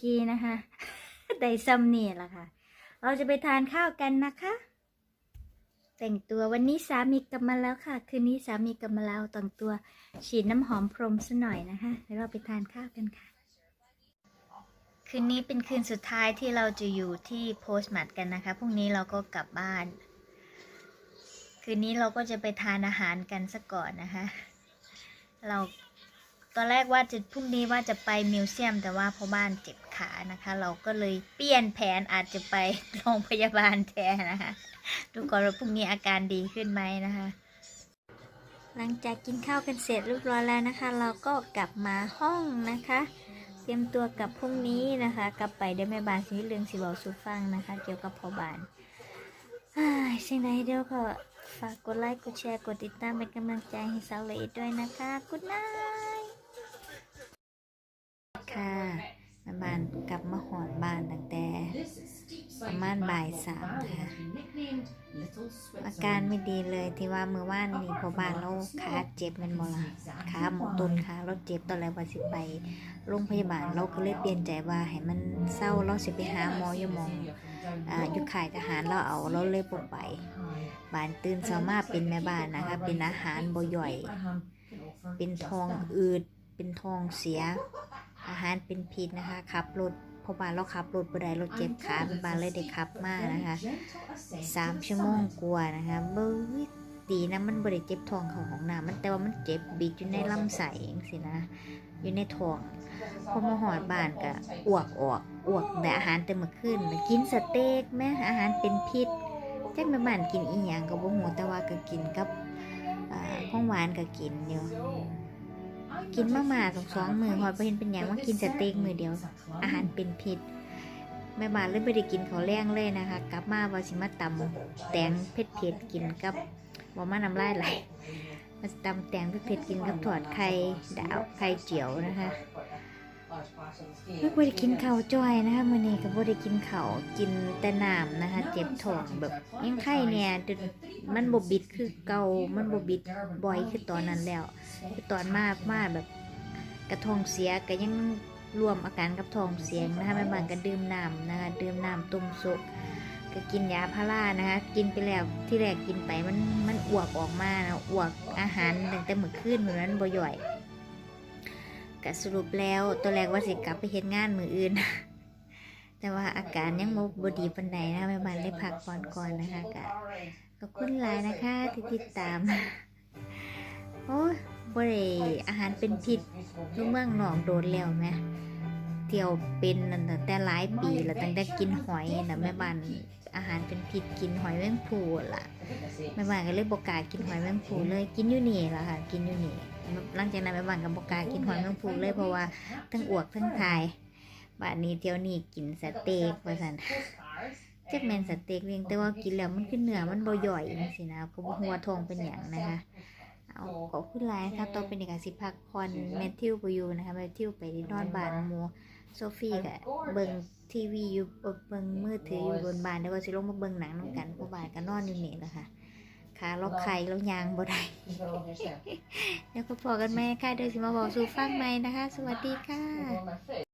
กี้นะคะได้ซัมนี่ละค่ะ เราจะไปทานข้าวกันนะคะ แต่งตัววันนี้สามีกลับมาแล้วค่ะ คืนนี้สามีกลับมาแล้วแต่งตัวฉีดน้ำหอมพรมซะหน่อยนะคะแล้วเราไปทานข้าวกันค่ะ คืนนี้เป็นคืนสุดท้ายที่เราจะอยู่ที่โพสต์มัดกันนะคะพรุ่งนี้เราก็กลับบ้าน คืนนี้เราก็จะไปทานอาหารกันซะก่อนนะคะ เรา ตอนแรกว่าจะพรุ่งนี้ว่าจะไปมิวเซียม แต่ว่าพ่อบ้านเจ็บขานะคะ เราก็เลยเปลี่ยนแผนอาจจะไปโรงพยาบาลแทนนะคะ ดูก่อนว่าพรุ่งนี้อาการดีขึ้นไหมนะคะ หลังจากกินข้าวกันเสร็จเรียบร้อยแล้วนะคะ เราก็กลับมาห้องนะคะ เตรียมตัวกับพรุ่งนี้นะคะ กลับไปเดี๋ยวแม่บ้านสิเรืองสิบอกสู่ฟังนะคะ เกี่ยวกับพ่อบ้านสิ่งใดเดี๋ยวก็ฝากกดไลค์ กดแชร์ กดติดตามเป็นกำลังใจให้สาวละเอียดด้วยนะคะ กุดไน ค่ะแม่บ้านกลับมาหอนบ้านตั้งแต่ประมาณบ่ายสามนะคะอาการไม่ดีเลยที่ว่ามือว่านนี่พอบ้านเราขาเจ็บแมันบ่ล่ะขาหมอต้นขาเราเจ็บตอนแรกว่าสิไปโรงพยาบาลเราก็เลยเปลี่ยนใจว่าให้มันเศร้าเราสิไปหาหมออยู่หมองอ่าอยู่ข่ายทหารเราเอาเราเลยบ่ไปบ้านตื่นเช้ามาเป็นแม่บ้านนะคะเป็นอาหารบ่ย่อย เป็นทองอืดเป็นทองเสีย อาหารเป็นพิษนะคะขับรถพราะว่าเราขับรถบ่ได้รถเจ็บขาเป็นบาเลยได้ขับมากนะคะสามชั่วโมงกว่านะคะเบ้ยดีนะมันบ่ได้เจ็บท้องเขาของน้ำมันแต่ว่ามันเจ็บบีดอยู่ในลำไส้เองสินะอยู่ในท้องพอมาหอดบ้านก็อ้วกออกอ้วกแต่อาหารแต่เมื่อคืนกินสเต็กแม่อาหารเป็นพิษจักแม่บ้านกินอีหยังก็บ่ฮู้แต่ว่าก็กินกับอ่าของหวานก็กินอยู่ กินมากๆสองสองมือพอไปเห็นเป็นอย่างว่ากินสเต็กมือเดียว อาหารเป็นพิษแม่บ้านเลยไม่ได้กินข้าแรงเลยนะคะ กลับมาว่าสิมาตำแตงเผ็ดเผ็ดกินกับบ่มาน้ำลายไหลมาตำแตงเผ็ดเผ็ดกินกับถอดไข่ดาวไข่เจียวนะคะไม่ได้กินข้าวจ้อยนะคะมื้อนี้ก็บ่ได้กินข้าวกินแต่น้ำนะคะ เจ็บท้องแบบยังไข้เนี่ยจน มันบ่บิดคือเก่ามันบ่บิดบ่อยคือตอนนั้นแล้วคือตอนมากมากแบบกระทองเสียก็ยังรวมอาการกับทองเสียงนะคะแม่บ้านก็ดื่มน้ำนะคะดื่มน้ำต้มสุกก็กินยาพารานะคะ กินไปแล้วที่แรกกินไปมันมันอ้วกออกมานะอ้วกอาหารตั้งแต่เมื่อคืนเหมือนั้นบ่ย่อยก็สรุปแล้วตัวแรกว่าสิกลับไปเฮ็ดงานมืออื่น แต่ว่าอาการยังบ่บ่ดีปานใดนะคะแม่บ้านได้พักผ่อนก่อนนะคะก็ ขอบคุณหลายนะคะที่ติดตาม โอ้ยบ่ได้อาหารเป็นพิษทุกเมืองหนองโดนแล้วแหมเที่ยวเป็นนั่นตั้งแต่หลายปีแล้วตั้งแต่กินหอยน่ะแม่บ้านอาหารเป็นพิษกินหอยแมงภูล่ะแม่บ้านก็เลยบ่กล้ากินหอยแมงภูเลยกินอยู่นี่ล่ะค่ะ กินอยู่นี่หลังจากนั้นแม่บ้านก็บ่กล้ากินหอยแมงภูเลยเพราะว่าทั้งอวกทั้งทายบัดนี้เที่ยวนี้กินสเต็กว่าซั่น จักแมนสเต็กเพียงแต่ว่ากินแล้วมันคือเหนือมันบ่ย่อยจังซี่นะก็บ่ฮู้ว่าท้องเป็นหยังนะคะเอาขอบคุณหลายนะคะต่อไปในการสิพักผ่อนแมทธิวไปอยู่นะคะแมทธิวไปนอนบ้านหมูโซฟี่กับเบิ่งทีวีอยู่เบิ่งมือถืออยู่บนบ้านแล้วก็สิลงมาเบิ่งหนังนำกันเพราะบ้านก็นอนอยู่นี่แหละค่ะขาล็อกไข่แล้วยางบ่ได้แล้วก็พอกันไหมค่ะเดี๋ยวสิมาบอกสู่ฟังใหม่นะคะ สวัสดีค่ะ